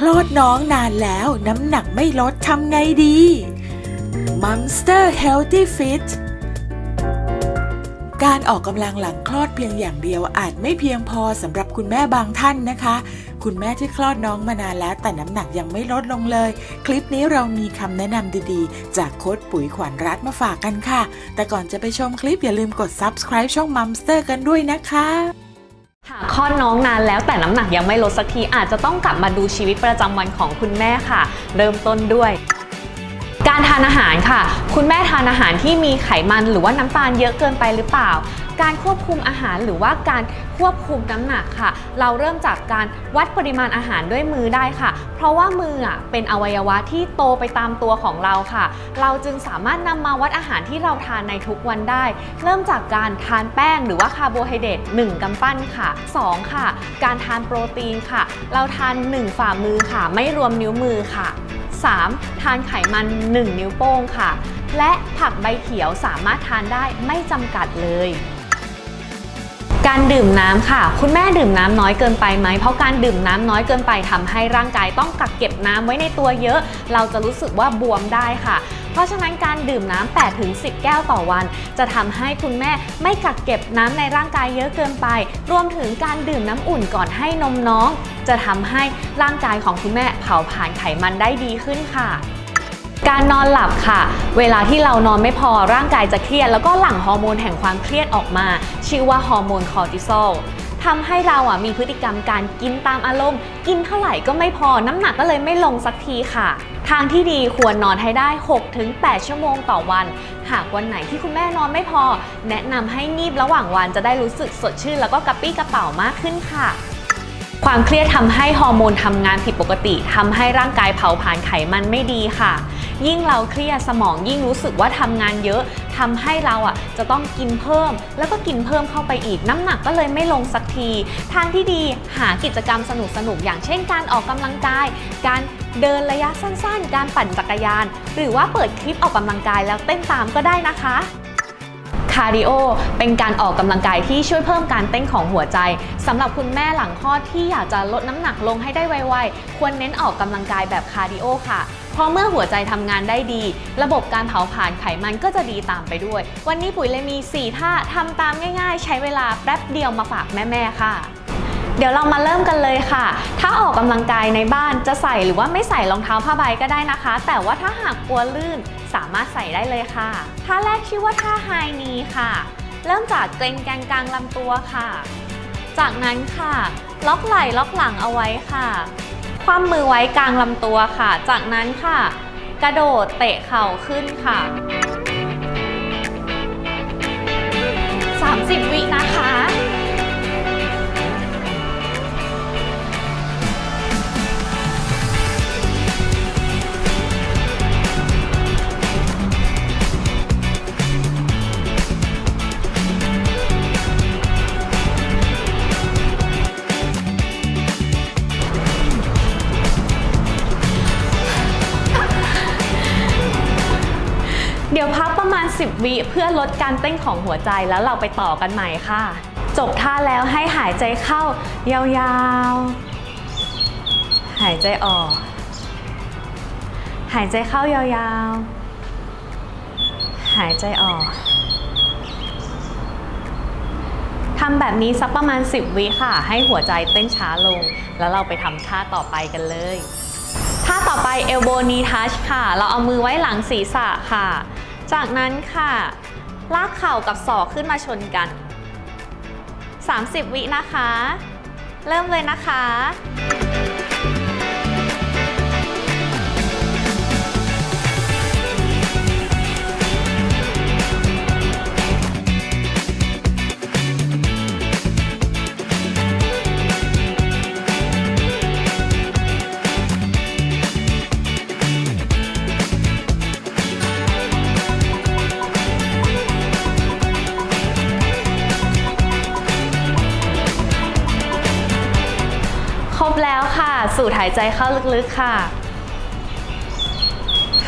คลอดน้องนานแล้วน้ำหนักไม่ลดทำไงดี Monster Healthy Fit การออกกำลังหลังคลอดเพียงอย่างเดียวอาจไม่เพียงพอสำหรับคุณแม่บางท่านนะคะ คุณแม่ที่คลอดน้องมานานแล้ว แต่น้ำหนักยังไม่ลดลงเลย คลิปนี้เรามีคำแนะนำดีๆ จากโค้ดปุ๋ยขวัญรัฐมาฝากกันค่ะ แต่ก่อนจะไปชมคลิปอย่าลืมกด subscribe ช่อง Monster กันด้วยนะคะ หากคลอดน้องนานแล้วแต่น้ำหนักยังไม่ลดสักทีอาจจะต้องกลับมาดูชีวิตประจำวันของคุณแม่ค่ะ เริ่มต้นด้วย การทานอาหารค่ะ คุณแม่ทานอาหารที่มีไขมันหรือว่าน้ำตาลเยอะเกินไปหรือเปล่า การควบคุมอาหารหรือว่าการควบคุมน้ำหนักค่ะ เราเริ่มจากการวัดปริมาณอาหารด้วยมือได้ค่ะ เพราะว่ามืออะเป็นอวัยวะที่โตไปตามตัวของเราค่ะ เราจึงสามารถนำมาวัดอาหารที่เราทานในทุกวันได้ เริ่มจากการทานแป้งหรือว่าคาร์โบไฮเดรต1กำปั้นค่ะ 2 ค่ะ การทานโปรตีนค่ะ เราทาน 1 ฝ่ามือค่ะ ไม่รวมนิ้วมือค่ะ 3. ทานไขมัน 1 นิ้วโป้งค่ะ และผักใบเขียวสามารถทานได้ไม่จำกัดเลย การดื่มน้ำค่ะ คุณแม่ดื่มน้ำน้อยเกินไปไหม เพราะการดื่มน้ำน้อยเกินไปทำให้ร่างกายต้องกักเก็บน้ำไว้ในตัวเยอะ เราจะรู้สึกว่าบวมได้ค่ะเพราะฉะนั้นการดื่มน้ำ8-10 แก้วต่อวัน จะทำให้คุณแม่ไม่กักเก็บน้ำในร่างกายเยอะเกินไป รวมถึงการดื่มน้ำอุ่นก่อนให้นมน้อง จะทำให้ร่างกายของคุณแม่เผาผลาญไขมันได้ดีขึ้นค่ะ การนอนหลับค่ะ เวลาที่เรานอนไม่พอร่างกายจะเครียด แล้วก็หลั่งฮอร์โมนแห่งความเครียดออกมา ชื่อว่าฮอร์โมนคอร์ติซอลทำให้เราอะมีพฤติกรรมการกินตามอารมณ์ กินเท่าไหร่ก็ไม่พอน้ำหนักก็เลยไม่ลงสักทีค่ะ ทางที่ดีควรนอนให้ได้ 6-8 ชั่วโมงต่อวัน หากวันไหนที่คุณแม่นอนไม่พอ แนะนำให้งีบระหว่างวันจะได้รู้สึกสดชื่น แล้วก็กระปี้กระเป๋ามากขึ้นค่ะ ความเครียดทำให้ฮอร์โมนทำงานผิดปกติทำให้ร่างกายเผาผลาญไขมันไม่ดีค่ะ ยิ่งเราเครียดสมองยิ่งรู้สึกว่าทำงานเยอะทำให้เราอะจะต้องกินเพิ่ม แล้วก็กินเพิ่มเข้าไปอีก น้ำหนักก็เลยไม่ลงสักที ทางที่ดีหากิจกรรมสนุกๆอย่างเช่นการออกกำลังกาย การเดินระยะสั้นๆ การปั่นจักรยาน หรือว่าเปิดคลิปออกกำลังกายแล้วเต้นตามก็ได้นะคะ คาร์ดิโอเป็นการออกกำลังกายที่ช่วยเพิ่มการเต้นของหัวใจสำหรับคุณแม่หลังคลอดที่อยากจะลดน้ำหนักลงให้ได้ไวๆ ควรเน้นออกกำลังกายแบบคาร์ดิโอค่ะเพราะเมื่อหัวใจทำงานได้ดี ระบบการเผาผลาญไขมันก็จะดีตามไปด้วย วันนี้ปุ๋ยเลยมี 4 ท่าทำตามง่ายๆ ใช้เวลาแป๊บเดียวมาฝากแม่ๆค่ะ เดี๋ยวเรามาเริ่มกันเลยค่ะ ถ้าออกกำลังกายในบ้านจะใส่หรือว่าไม่ใส่รองเท้าผ้าใบก็ได้นะคะ แต่ว่าถ้าหากกลัวลื่น สามารถใส่ได้เลยค่ะ ท่าแรกชื่อว่าท่าไฮนีค่ะ เริ่มจากเกรงแกนกลางลำตัวค่ะ จากนั้นค่ะ ล็อกไหล่ล็อกหลังเอาไว้ค่ะคว่ำมือไว้กลางลำตัวค่ะ จากนั้นค่ะ กระโดดเตะเข่าขึ้นค่ะ 30 วินะคะ 10 วิเพื่อลดการเต้นของหัวใจแล้วเราไปต่อกันใหม่ค่ะ จบท่าแล้วให้หายใจเข้ายาวๆ หายใจออก หายใจเข้ายาวๆ หายใจออกทำแบบนี้สักประมาณ 10 วิค่ะ ให้หัวใจเต้นช้าลง แล้วเราไปทำท่าต่อไปกันเลย ท่าต่อไป elbow knee touch ค่ะ เราเอามือไว้หลังศีรษะค่ะ จากนั้นค่ะ ลากเข่ากับศอกขึ้นมาชนกัน 30 วินะคะ เริ่มเลยนะคะ สูดหายใจเข้าลึกๆค่ะ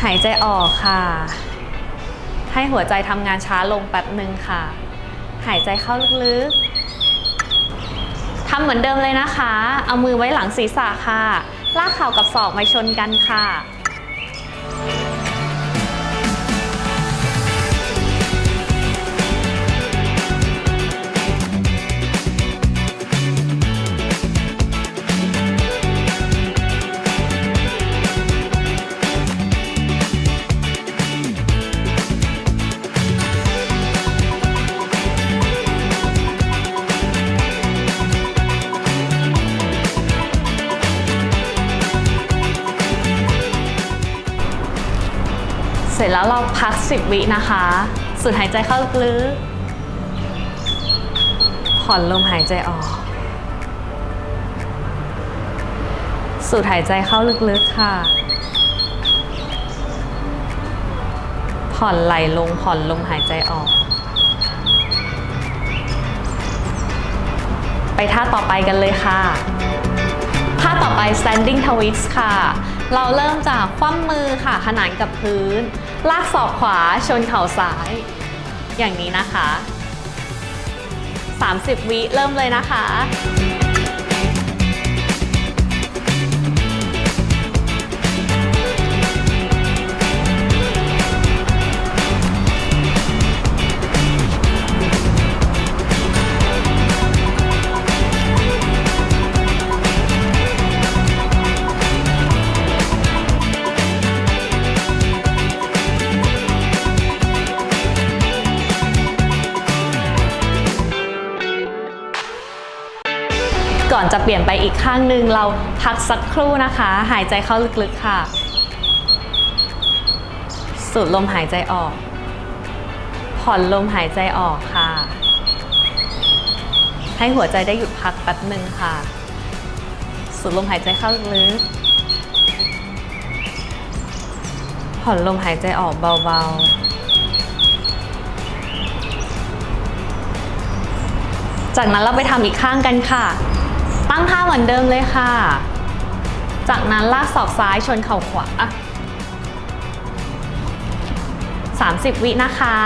หายใจออกค่ะ ให้หัวใจทำงานช้าลงแป๊บหนึ่งค่ะ หายใจเข้าลึกๆทำเหมือนเดิมเลยนะคะ เอามือไว้หลังศีรษะค่ะ ลากเข่ากับศอกมาชนกันค่ะ สร็จแล้วเราพัก 10 วินะคะ สูดหายใจเข้าลึกๆผ่อนลมหายใจออก สูดหายใจเข้าลึกๆค่ะ ผ่อนไหลลงผ่อนลมหายใจออก ไปท่าต่อไปกันเลยค่ะท่าต่อไป standing twist ค่ะ เราเริ่มจากคว่ำมือค่ะ ขนานกับพื้น ลากศอกขวาชนเข่าซ้าย อย่างนี้นะคะ 30 วิเริ่มเลยนะคะ จะเปลี่ยนไปอีกข้างหนึ่งเราพักสักครู่นะคะ หายใจเข้าลึกๆค่ะ สูดลมหายใจออก ผ่อนลมหายใจออกค่ะ ให้หัวใจได้หยุดพักแป๊บหนึ่งค่ะ สูดลมหายใจเข้าลึกๆผ่อนลมหายใจออกเบาๆจากนั้นเราไปทำอีกข้างกันค่ะ ตั้งท่าเหมือนเดิมเลยค่ะ จากนั้นลากศอกซ้ายชนเข่าขวา 30 วินะคะ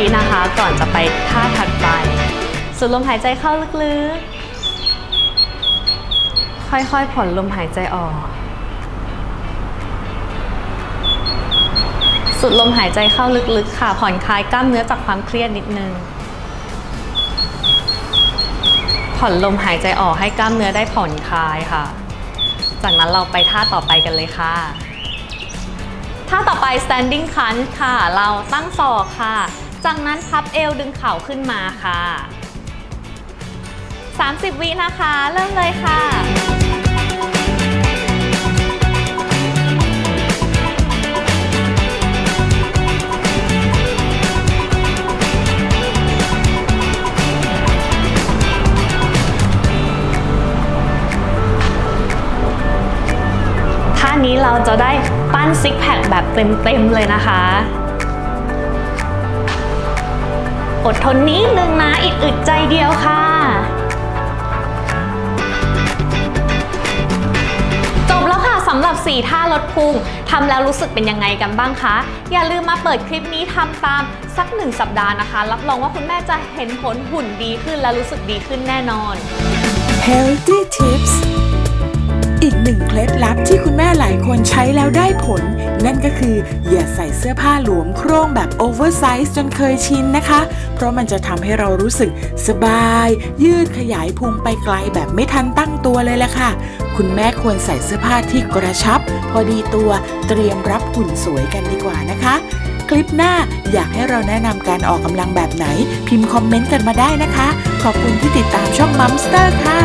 วินะคะ ก่อนจะไปท่าถัดไป สูดลมหายใจเข้าลึกๆ ค่อยๆผ่อนลมหายใจออก สูดลมหายใจเข้าลึกๆ ค่ะ ผ่อนคลายกล้ามเนื้อจากความเครียดนิดนึง ผ่อนลมหายใจออกให้กล้ามเนื้อได้ผ่อนคลายค่ะ จากนั้นเราไปท่าต่อไปกันเลยค่ะท่าต่อไป standing crunch ค่ะ เราตั้งศอกค่ะ จากนั้นพับเอวดึงเข่าขึ้นมาค่ะ 30 วินะคะ เริ่มเลยค่ะท่านี้เราจะได้ปั้นซิกแพคแบบเต็มๆเลยนะคะ อดทนนิดนึงนะอีกอึดใจเดียวค่ะ จบแล้วค่ะสำหรับ 4 ท่าลดพุงทำแล้วรู้สึกเป็นยังไงกันบ้างคะ อย่าลืมมาเปิดคลิปนี้ทำตามสักหนึ่งสัปดาห์นะคะ รับรองว่าคุณแม่จะเห็นผลหุ่นดีขึ้นและรู้สึกดีขึ้นแน่นอน Healthy Tips นึ่งเคล็ดลับที่คุณแม่หลายคนใช้แล้วได้ผล นั่นก็คือ อย่าใส่เสื้อผ้าหลวมโครงแบบโอเวอร์ไซส์จนเคยชินนะคะ เพราะมันจะทำให้เรารู้สึกสบาย ยืดขยายพุงไปไกลแบบไม่ทันตั้งตัวเลยแหละค่ะ คุณแม่ควรใส่เสื้อผ้าที่กระชับ พอดีตัวเตรียมรับหุ่นสวยกันดีกว่านะคะคลิปหน้าอยากให้เราแนะนำการออกกำลังแบบไหน พิมพ์คอมเมนต์กันมาได้นะคะ ขอบคุณที่ติดตามช่องมัมสเตอร์ค่ะ